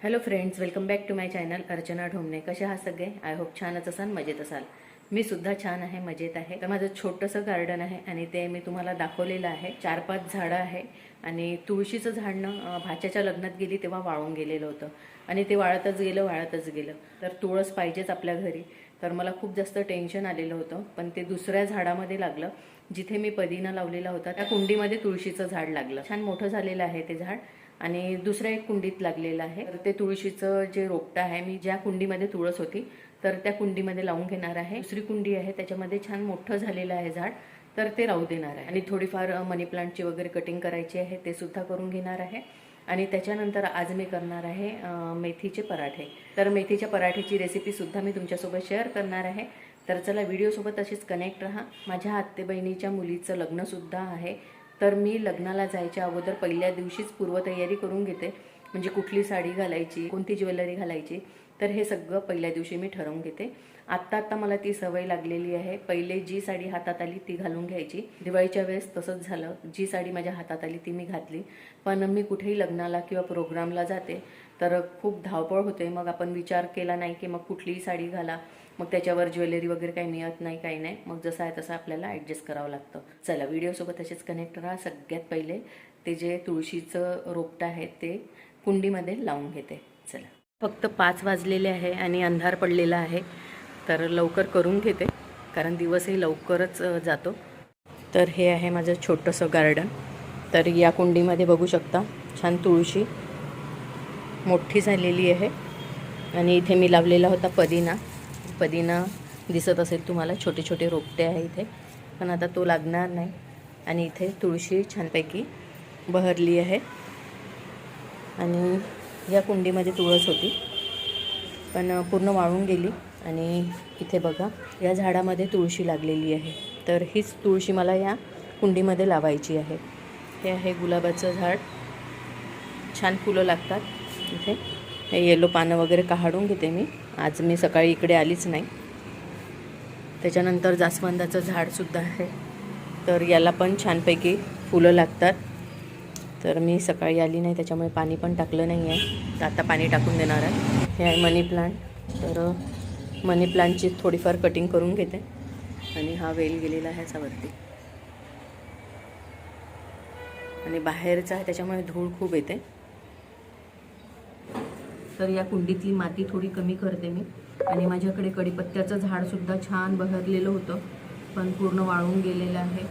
Hello friends welcome back to my channel Archana Dhomane कसे आहात सगळे? आय होप छानच असाल मजेत असाल. मी सुद्धा छान आहे मजेत आहे. तर माझं छोटंसं गार्डन आहे आणि ते मी तुम्हाला दाखवलेलं आहे. चार पाच झाडं आहे आणि तुळशीचं झाडणं भाच्याच्या लग्नात गेली तेव्हा वाळून गेलेलं होतं. आणि ते वाळतच गेलं वाळतच गेलं. तर तुळस पाहिजेच आपल्या घरी. तर मला खूप जास्त टेन्शन आलेलं होतं पण ते दुसऱ्या झाडामध्ये लागलं. जिथे मी पदिना लावलेला होता त्या कुंडीमध्ये तुळशीचं झाड लागलं. छान मोठं झालेलं आहे ते झाड. आणि दुसऱ्या एक कुंडीत लागलेलं आहे. तर ते तुळशीचं जे रोपटं आहे मी ज्या कुंडीमध्ये तुळस होती तर त्या कुंडीमध्ये लावून घेणार आहे. दुसरी कुंडी आहे त्याच्यामध्ये छान मोठं झालेलं आहे झाड तर ते राहू देणार आहे. आणि थोडीफार मनी प्लांटची वगैरे कटिंग करायची आहे ते सुद्धा करून घेणार आहे. आणि त्याच्यानंतर आज मी करणार आहे मेथीचे पराठे. तर मेथीच्या पराठेची रेसिपी सुद्धा मी तुमच्यासोबत शेअर करणार आहे. तर चला व्हिडिओसोबत अशीच कनेक्ट राहा. माझ्या आत्ते बहिणीच्या मुलीचं लग्नसुद्धा आहे. तर मी लग्नाला जायच्या अगोदर पहिल्या दिवशीच पूर्वतयारी करून घेते. म्हणजे कुठली साडी घालायची कोणती ज्वेलरी घालायची तर हे सगळं पहिल्या दिवशी मी ठरवून घेते. आत्ता आत्ता मला ती सवय लागलेली आहे. पहिले जी साडी हातात आली ती घालून घ्यायची. दिवाळीच्या वेळेस तसंच झालं. जी साडी माझ्या हातात आली ती मी घातली. पण मी कुठेही लग्नाला किंवा प्रोग्रामला जाते तर खूप धावपळ होते. मग आपण विचार केला नाही की मग कुठलीही साडी घाला. मग त्याच्यावर ज्वेलरी वगैरे काही मिळत नाही काही नाही. मग जसं आहे तसं आपल्याला ॲडजस्ट करावं लागतं. चला व्हिडिओसोबत तसेच कनेक्ट राहा. सगळ्यात पहिले ते जे तुळशीचं रोपटं आहे ते कुंडीमध्ये लावून घेते. चला. फक्त पाच वाजलेले आहे आणि अंधार पडलेला आहे. तर लवकर करून घेते. कारण दिवसही लवकरच जातो. तर हे आहे माझं छोटंसं गार्डन तर या कुंडीमध्ये बघू शकता छान तुळशी मोठी झालेली आहे. आणि इथे मी लावलेला होता पदिना. पदिना दिसत असेल तुम्हाला छोटे छोटे रोपटे आहे इथे. पण आता तो लागणार नाही. आणि इथे तुळशी छानपैकी बहरली आहे. आणि या कुंडीमध्ये तुळस होती. पण पूर्ण वाळून गेली. आणि इथे बघा या झाडामध्ये तुळशी लागलेली आहे. तर हीच तुळशी मला या कुंडीमध्ये लावायची आहे. हे आहे गुलाबाचं झाड. छान फुलं लागतात इथे. हे येलो पानं वगैरे काढून घेते मी. आज मी सकाळी इकडे आलीच नाही. त्याच्यानंतर जास्वंदाचं झाडसुद्धा आहे. तर याला पण छानपैकी फुलं लागतात. तर मी सकाळी आली नाही त्याच्यामुळे पाणी पण टाकलं नाही आहे तर आता पाणी टाकून देणार आहे. हे आहे मनी प्लांट. तर मनी प्लांटची थोडीफार कटिंग करून घेते. आणि हा वेल गेलेला आहे ह्याच्यावरती आणि बाहेरचा आहे त्याच्यामुळे धूळ खूप येते. तर या कुंडीतली माती थोडी कमी करते मी. आणि माझ्याकडे कडीपत्त्याचं झाडसुद्धा छान बहरलेलं होतं पण पूर्ण वाळून गेलेलं आहे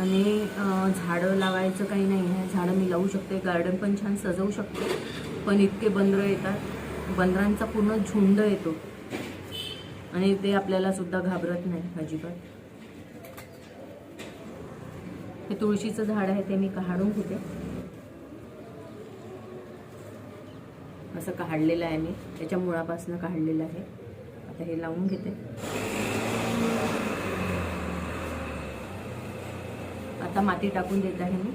आणि अं, झाडं लावायचं काही नाही. आहे झाडं मी लावू शकते. गार्डन पण छान सजवू शकते. पण इतके बंदरं येतात. बंदरांचा पूर्ण झुंड येतो. आणि ते आपल्याला सुद्धा घाबरत नाही अजिबात. हे तुळशीचं झाड आहे ते मी काढून घेते असं काढलेलं आहे मी. त्याच्या मुळापासून काढलेलं आहे. आता हे लावून घेते. आता माती टाकून देत आहे मी.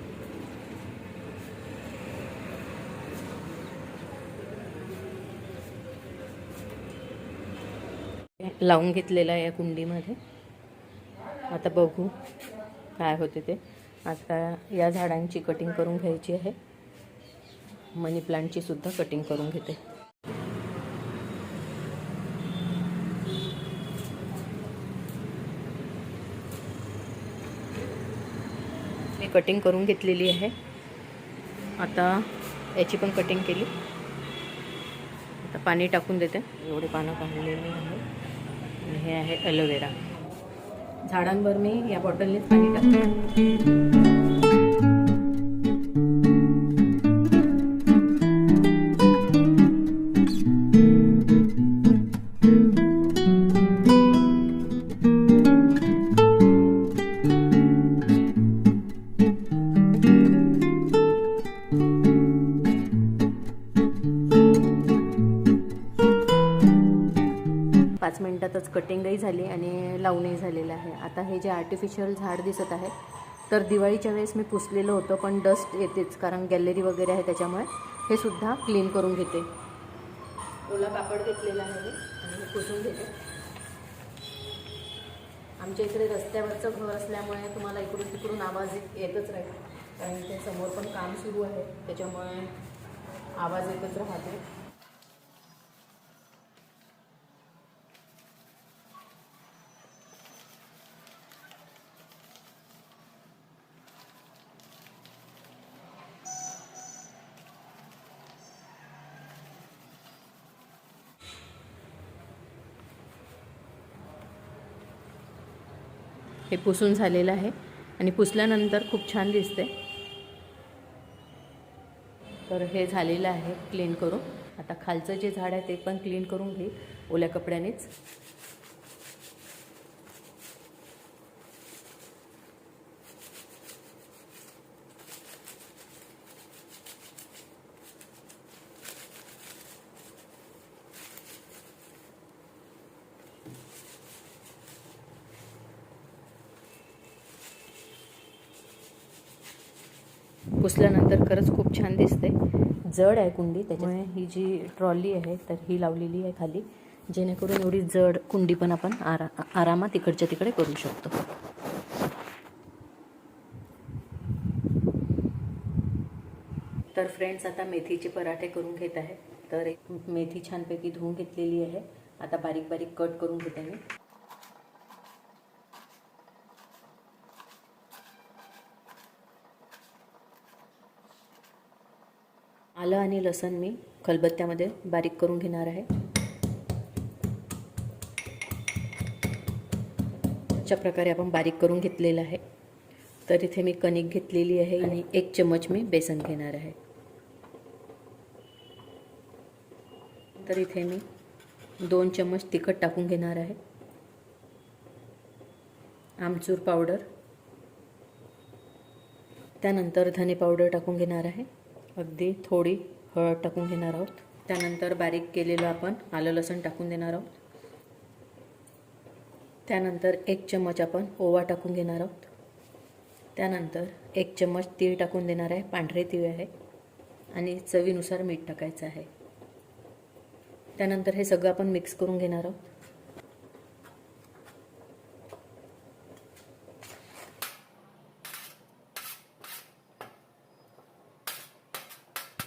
लावून घेतलेला आहे या कुंडीमध्ये. आता बघू काय होते ते. आता या झाडांची कटिंग करून घ्यायची आहे. मनी प्लांटची सुद्धा कटिंग करून घेते. कटिंग करून घेतलेली आहे. आता याची पण कटिंग केली. आता पाणी टाकून देते. एवढे पानं काढलेली आहे. आणि हे आहे ॲलोवेरा झाडांवर मी या बॉटलनेच पाणी टाकते. पाच कटिंगही झाली आणि लावणंही झालेलं आहे. आता हे जे आर्टिफिशियल झाड दिसत आहे तर दिवाळीच्या वेळेस मी पुसलेलं होतं पण डस्ट येतेच कारण गॅलरी वगैरे आहे त्याच्यामुळे हे सुद्धा क्लीन करून घेते. ओला कापड घेतलेला आहे मी आणि पुसून घेते. आमच्या इकडे रस्त्यावरचं घर असल्यामुळे तुम्हाला इकडून तिकडून आवाज येतच राहील कारण इथे समोर पण काम सुरू आहे त्याच्यामुळे आवाज येतच राहते. हे पुसून झालेलं आहे आणि पुसल्यानंतर खूप छान दिसते तर हे झालेलं आहे क्लीन करून. आता खालचं जे झाड आहे ते पण क्लीन करून घेईल. ओल्या कपड्यानेच. पुसल्यानंतर खरंच खूप छान दिसते. जड आहे कुंडी त्याच्यामुळे ही जी ट्रॉली आहे तर ही लावलेली आहे खाली जेणेकरून एवढी जड कुंडी पण आपण आरा आरामात इकडच्या तिकडे करू शकतो. तर फ्रेंड्स आता मेथीचे पराठे करून घेत आहे. तर एक मेथी छानपैकी धुवून घेतलेली आहे. आता बारीक बारीक कट करून घेते मी. आलं आणि लसण मी खलबत्त्यामध्ये बारीक करून घेणार आहे. अशा प्रकारे आपण बारीक करून घेतलेलं आहे. तर इथे मी कणिक घेतलेली आहे आणि एक चमच मी बेसन घेणार आहे. तर इथे मी दोन चम्मच तिखट टाकून घेणार आहे. आमचूर पावडर. त्यानंतर धने पावडर टाकून घेणार आहे. अगदी थोडी हळद टाकून घेणार आहोत. त्यानंतर बारीक केलेलं आपण आलं लसूण टाकून देणार आहोत. त्यानंतर एक चम्मच आपण ओवा टाकून घेणार आहोत. त्यानंतर एक चम्मच तीळ टाकून देणार आहे. पांढरे तीळ आहे. आणि चवीनुसार मीठ टाकायचं आहे. त्यानंतर हे सगळं आपण मिक्स करून घेणार आहोत.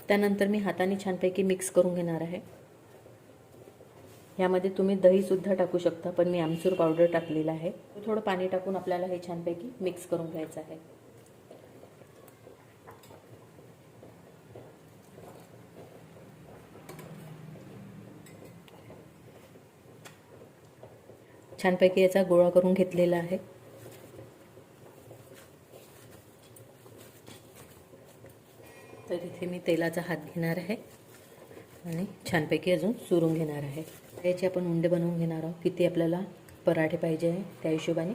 त्यानंतर मी हाताने छानपैकी मिक्स करून घेणार आहे. यामध्ये तुम्ही दहीसुद्धा टाकू शकता पण मी आमचूर पावडर टाकलेला आहे. थोडं पाणी टाकून आपल्याला हे छानपैकी मिक्स करून घ्यायचं आहे. छानपैकी याचा गोळा करून घेतलेला आहे. इथे मी तेलाचा हात घेणार आहे आणि छानपैकी अजून चुरून घेणार आहे. याचे आपण उंडे बनवून घेणार आहोत. किती आपल्याला पराठे पाहिजे आहे त्या हिशोबाने.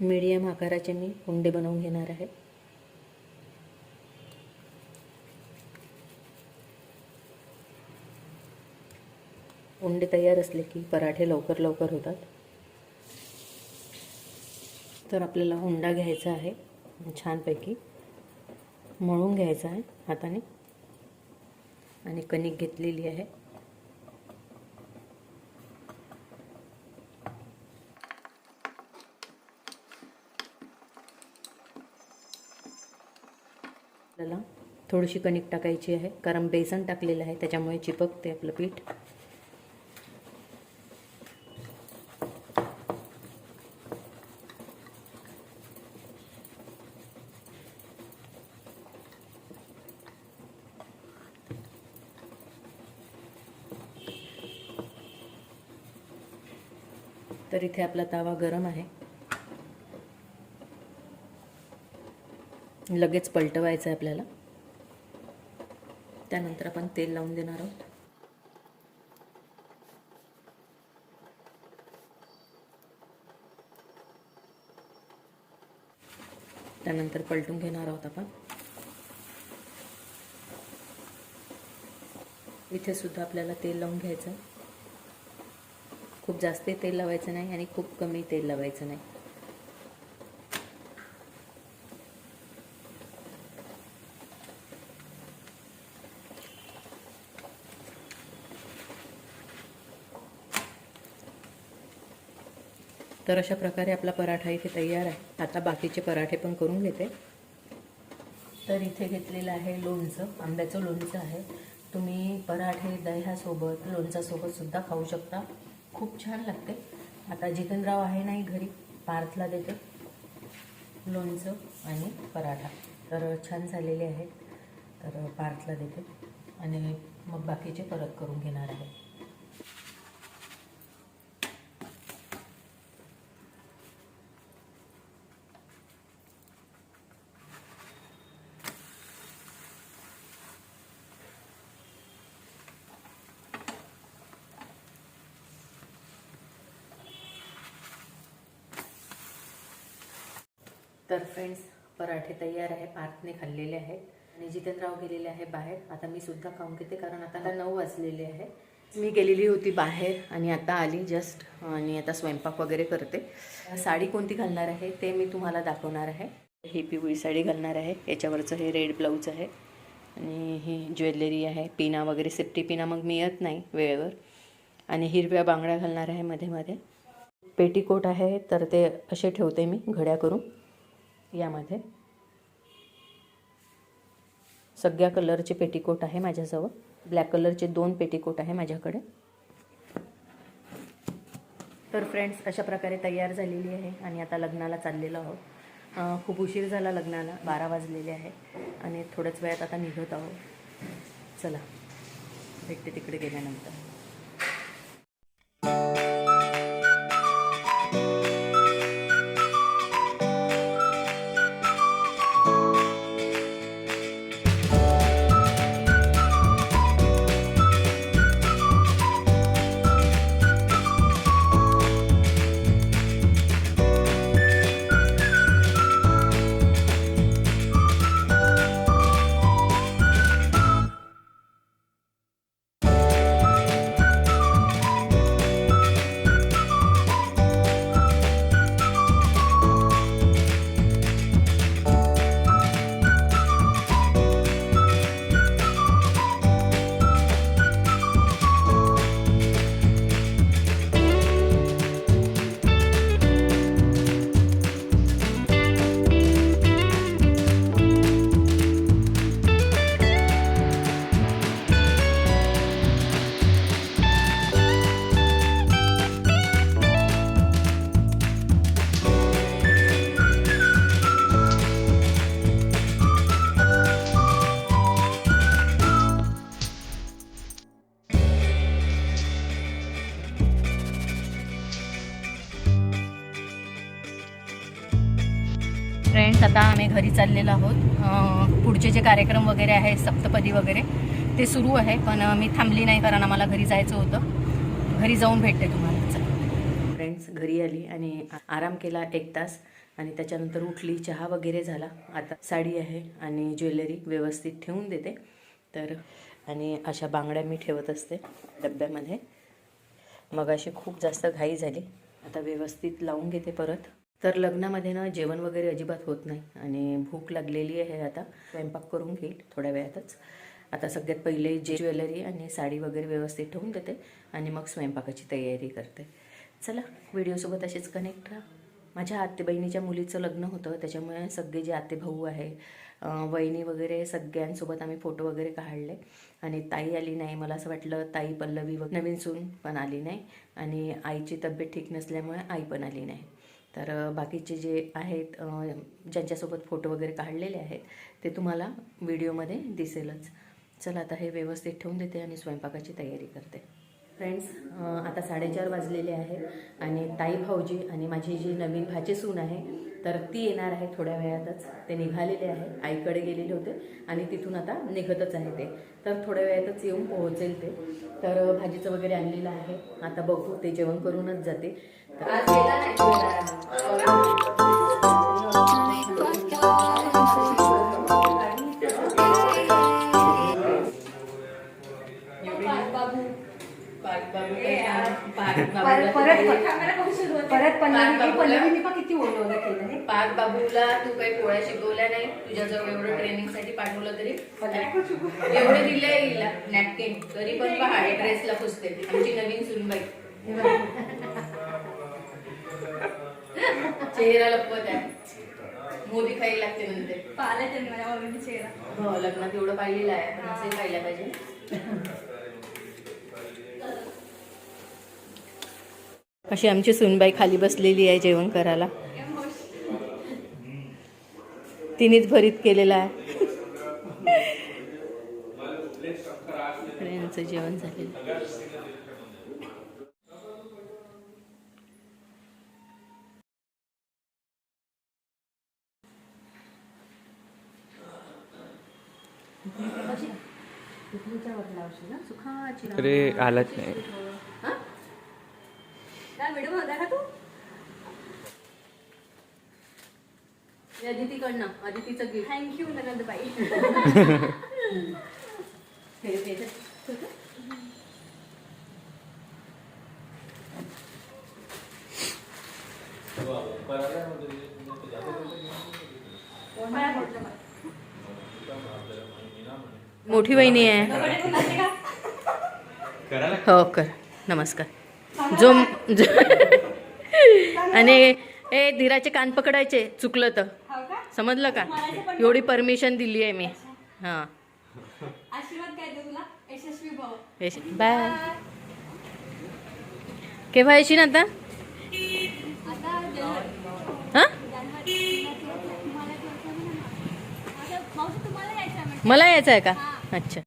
मीडियम आकाराचे मी उंडे बनवून घेणार आहे. उंडे तयार असले की पराठे लवकर लवकर होतात. तर आपल्याला हुंडा घ्यायचा आहे. छानपैकी मळून घ्यायचा आहे हाताने. आणि कणिक घेतलेली आहे. आपल्याला थोडीशी कणिक टाकायची आहे. कारण बेसन टाकलेलं आहे त्याच्यामुळे चिपकते आपलं पीठ. तर इथे आपला तवा गरम आहे. लगेच पलटवायचं आहे आपल्याला. त्यानंतर आपण तेल लावून देणार आहोत. त्यानंतर पलटून घेणार आहोत आपण. इथे सुद्धा आपल्याला तेल लावून घ्यायचं खूप जास्त तेल लावायचं नाही आणि खूप कमी तेल लावायचं नाही. तर अशा प्रकारे आपला पराठा इथे तयार आहे. आता बाकीचे पराठे पण करून घेते. तर इथे घेतलेलं आहे लोणचं आंब्याचं लोणचं आहे. तुम्ही पराठे दह्यासोबत लोणच्यासोबत सुद्धा खाऊ शकता. खूप छान लागते. आता जितेंद्रराव आहे नाही घरी पार्थला देते. लोणचं आणि पराठा. तर छान झालेले आहेत. तर पार्थला देते. आणि मग बाकीचे परत करून घेणार आहे. फ्रेंड्स पराठे तयार आहे पार्थने खाल्लेले आहेत. आणि जितेंद्रराव गेलेले आहे बाहेर. आता मी सुद्धा खाऊन घेते कारण आता नऊ वाजलेले आहे. मी गेलेली होती बाहेर आणि आता आली जस्ट आणि आता स्वयंपाक वगैरे करते. साडी कोणती घालणार आहे ते मी तुम्हाला दाखवणार आहे. ही पिवळी साडी घालणार आहे. याच्यावरचं हे रेड ब्लाऊज आहे. आणि ही ज्वेलरी आहे. पिना वगैरे सेफ्टी पिना मग मिळत नाही वेळेवर. आणि हिरव्या बांगड्या घालणार आहे मध्ये मध्ये. पेटीकोट आहे तर ते असे ठेवते मी घड्या करून. यामध्ये. सगळ्या कलरचे पेटीकोट आहे माझ्याजवळ. ब्लॅक कलरचे दोन पेटीकोट आहे माझ्याकडे. तर फ्रेंड्स अशा प्रकारे तयार झालेली आहे आणि आता लग्नाला चाललेलो आहोत. खूप उशीर झाला लग्नाला बारा वाजलेले आहे आणि थोड्याच वेळात आता निघत आहोत. चला भेटते तिकडे गेल्यानंतर. फ्रेंड्स आता आम्ही घरी चाललेलो आहोत. पुढचे जे कार्यक्रम वगैरे आहे सप्तपदी वगैरे ते सुरू आहे. पण मी थांबली नाही कारण आम्हाला घरी जायचं होतं. घरी जाऊन भेटते तुम्हाला. फ्रेंड्स घरी आली आणि आराम केला एक तास. आणि त्याच्यानंतर उठली चहा वगैरे झाला. आता साडी आहे आणि ज्वेलरी व्यवस्थित ठेवून देते. तर आणि अशा बांगड्या मी ठेवत असते डब्यामध्ये. मग अशी खूप जास्त घाई झाली. आता व्यवस्थित लावून घेते परत. तर लग्नामध्ये ना जेवण वगैरे अजिबात होत नाही आणि भूक लागलेली आहे आता. स्वयंपाक करून घेईल थोड्या वेळातच. आता सगळ्यात पहिले जे ज्वेलरी आणि साडी वगैरे व्यवस्थित ठेवून देते आणि मग स्वयंपाकाची तयारी करते. चला व्हिडिओसोबत असेच कनेक्ट राहा. माझ्या आत्ते बहिणीच्या मुलीचं लग्न होतं त्याच्यामुळे सगळे जे आते भाऊ आहे वहिनी वगैरे सगळ्यांसोबत आम्ही फोटो वगैरे काढले. आणि ताई आली नाही मला असं वाटलं ताई पल्लवी व नवीन सून पण आली नाही आणि आईची तब्येत ठीक नसल्यामुळे आई पण आली नाही. तर बाकीचे जे आहेत ज्यांच्यासोबत फोटो वगैरे काढलेले आहेत ते तुम्हाला व्हिडिओमध्ये दिसेलच. चला आता हे व्यवस्थित ठेवून देते आणि स्वयंपाकाची तयारी करते. फ्रेंड्स आता साडेचार वाजलेले आहेत आणि ताई भाऊजी आणि माझी जी नवीन भाची सून आहे तर ती येणार आहे थोड्या वेळातच. ते निघालेले आहे आईकडे गेलेले होते आणि तिथून आता निघतच आहे ते. तर थोड्या वेळातच येऊन पोहोचेल ते. तर भाजीचं वगैरे आणलेलं आहे. आता बघू ते जेवण करूनच जाते. तर परत परत पल्लवी पल्लवीने पण किती ओढवलं केलं हे. पाच बाबूला तू काही पोळ्या शिकवल्या नाही. तुझ्याजवळ एवढं ट्रेनिंगसाठी पाठवलं तरी एवढे दिले हिला नॅपकिन. तरी पण पहा ड्रेसला पुसते. आमची नवीन सुनबाई. चेहरा लपवत आहे. मोदी खायला लागते म्हणते. पाहिलं त्यांनी माझ्या मम्मीने चेहरा. हो लग्नात एवढं पाहिलेलं आहे. नसेल पाहिलं पाहिजे. अशी आमची सुनबाई खाली बसलेली आहे जेवण करायला. तिनेच भरीत केलेला आहे. यांचं जेवण झालेलं. अरे आलाच नाही काय व्हिडिओ बघा का तू अदितीकडनं अदितीचं गिफ्ट थँक्यू ननंदबाई. मोठी वहिनी आहे. हो कर. नमस्कार. जो- आणि ए धीराचे कान पकडायचे. चुकलं तर. हो समजलं का? एवढी परमिशन दिली आहे मी. हां. बाय. केव्हा येशील आता? हां? मला यायचं आहे का? अच्छा.